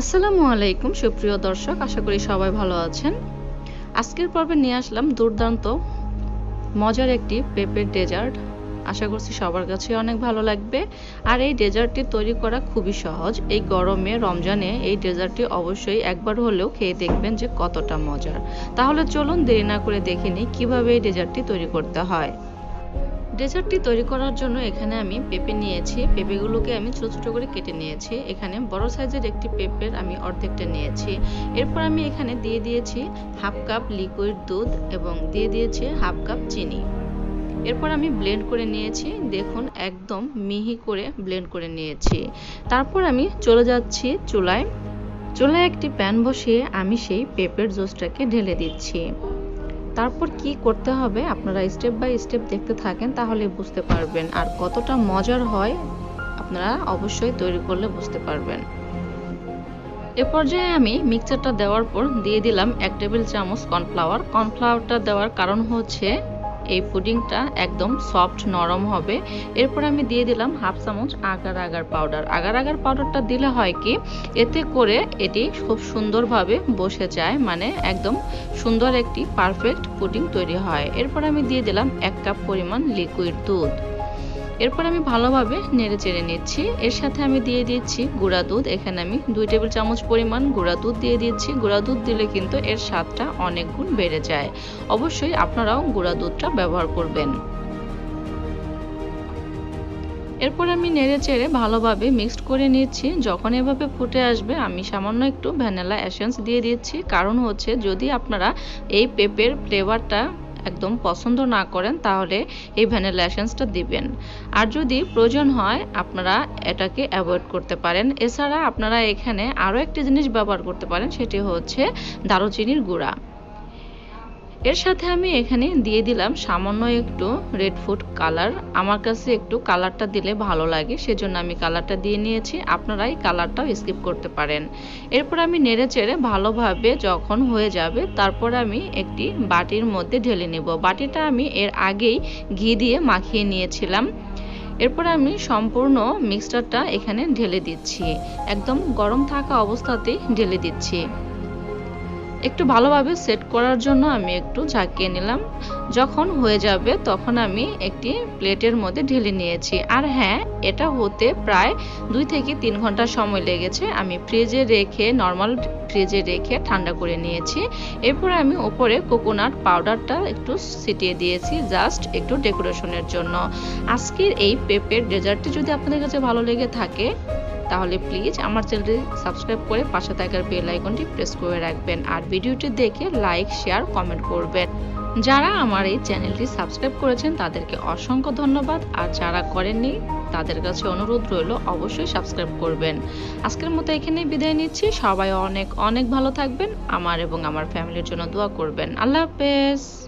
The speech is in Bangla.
আসসালামু আলাইকুম, সুপ্রিয় দর্শক, আশা করি সবাই ভালো আছেন। আজকের পর্বে নিয়ে আসলাম দুর্দান্ত, মজার একটি পেঁপের ডেজার্ট। আশা করছি সবার কাছে অনেক ভালো লাগবে। আর এই ডেজার্টটি তৈরি করা খুবই সহজ। এই গরমে, রমজানে এই ডেজার্টটি অবশ্যই একবার হলেও খেয়ে দেখবেন যে কতটা মজার। তাহলে চলুন দেরি না করে দেখে নিই কীভাবে এই ডেজার্টটি তৈরি করতে হয়। ডেজার্টটি তৈরি করার জন্য এখানে আমি পেঁপে নিয়েছি। পেঁপেগুলোকে আমি ছোটো ছোটো করে কেটে নিয়েছি। এখানে বড় সাইজের একটি পেঁপের আমি অর্ধেকটা নিয়েছি। এরপর আমি এখানে দিয়ে দিয়েছি হাফ কাপ লিকুইড দুধ এবং দিয়ে দিয়েছি হাফ কাপ চিনি। এরপর আমি ব্লেন্ড করে নিয়েছি। দেখুন, একদম মিহি করে ব্লেন্ড করে নিয়েছি। তারপর আমি চলে যাচ্ছি চুলায়। চুলায় একটি প্যান বসিয়ে আমি সেই পেঁপের জুসটাকে ঢেলে দিচ্ছি। তারপর কি করতে হবে আপনারা স্টেপ বাই স্টেপ দেখতে থাকেন, তাহলে বুঝতে পারবেন। আর কতটা মজার হয় আপনারা অবশ্যই তৈরি করলে বুঝতে পারবেন। এ পর্যায়ে আমি মিক্সারটা দেওয়ার পর দিয়ে দিলাম এক টেবিল চামচ কর্নফ্লাওয়ার কর্নফ্লাওয়ারটা দেওয়ার কারণ হচ্ছে এই পুডিংটা একদম সফট নরম হবে। এরপর আমি দিয়ে দিলাম হাফ চামচ agar agar powder. Agar agar পাউডারটা দিলে হয় কি, এতে করে এটি খুব সুন্দরভাবে বসে যায় মানে একদম সুন্দর একটি পারফেক্ট পুডিং তৈরি হয়। এরপর আমি দিয়ে দিলাম এক কাপ পরিমাণ লিকুইড দুধ। এরপর আমি ভালোভাবে নেড়ে চেড়ে নিচ্ছি। এর সাথে আমি দিয়ে দিচ্ছি গুঁড়া দুধ। এখানে আমি দুই টেবিল চামচ পরিমাণ গুঁড়া দুধ দিয়ে দিচ্ছি। গুঁড়া দুধ দিলে কিন্তু এর স্বাদটা অনেক গুণ বেড়ে যায়। অবশ্যই আপনারাও গুঁড়া দুধটা ব্যবহার করবেন। এরপর আমি নেড়ে চেড়ে ভালোভাবে মিক্সড করে নিচ্ছি। যখন এভাবে ফুটে আসবে, আমি সামান্য একটু ভ্যানিলা এসেন্স দিয়ে দিচ্ছি। কারণ হচ্ছে, যদি আপনারা এই পেপের ফ্লেভারটা একদম পছন্দ না করেন, তাহলে এই ভ্যানিলা এসেন্সটা দিবেন। আর যদি প্রয়োজন হয়, আপনারা এটাকে অ্যাভয়েড করতে পারেন। এছাড়া আপনারা এখানে আরও একটি জিনিস ব্যবহার করতে পারেন, সেটি হচ্ছে দারুচিনির গুঁড়া। এর সাথে আমি এখানে দিয়ে দিলাম সামান্য একটু রেড ফুড কালার আমার কাছে একটু কালারটা দিলে ভালো লাগে, সেজন্য আমি কালারটা দিয়ে নিয়েছি। আপনারা এই কালারটাও স্কিপ করতে পারেন। এরপর আমি নেড়ে চেড়ে ভালোভাবে যখন হয়ে যাবে, তারপর আমি একটি বাটির মধ্যে ঢেলে নেব। বাটিটা আমি এর আগেই ঘি দিয়ে মাখিয়ে নিয়েছিলাম। এরপর আমি সম্পূর্ণ মিক্সচারটা এখানে ঢেলে দিচ্ছি। একদম গরম থাকা অবস্থাতেই ঢেলে দিচ্ছি। একটু ভালোভাবে সেট করার জন্য আমি একটু ঝাঁকিয়ে নিলাম। যখন হয়ে যাবে তখন আমি একটি প্লেটের মধ্যে ঢেলে নিয়েছি। আর হ্যাঁ এটা হতে প্রায় দুই থেকে তিন ঘণ্টা সময় লেগেছে। আমি ফ্রিজে রেখে নর্মাল ফ্রিজে রেখে ঠান্ডা করে নিয়েছি। এরপর আমি ওপরে কোকোনাট পাউডারটা একটু ছিটিয়ে দিয়েছি জাস্ট একটু ডেকোরেশনের জন্য। আজকের এই পেপের ডেজার্টটি যদি আপনাদের কাছে ভালো লেগে থাকে তাহলে প্লিজ আমার চ্যানেলটি সাবস্ক্রাইব করে পাশে থাকার বেল আইকনটি প্রেস করে রাখবেন আর ভিডিওটি দেখে লাইক শেয়ার কমেন্ট করবেন। যারা আমার এই চ্যানেলটি সাবস্ক্রাইব করেছেন, তাদেরকে অসংখ্য ধন্যবাদ। আর যারা করেননি, তাদের কাছে অনুরোধ রইল অবশ্যই সাবস্ক্রাইব করবেন। আজকের মতো এখানেই বিদায় নিচ্ছি। সবাই অনেক অনেক ভালো থাকবেন। আমার এবং আমার ফ্যামিলির জন্য দোয়া করবেন। আল্লাহ হাফেজ।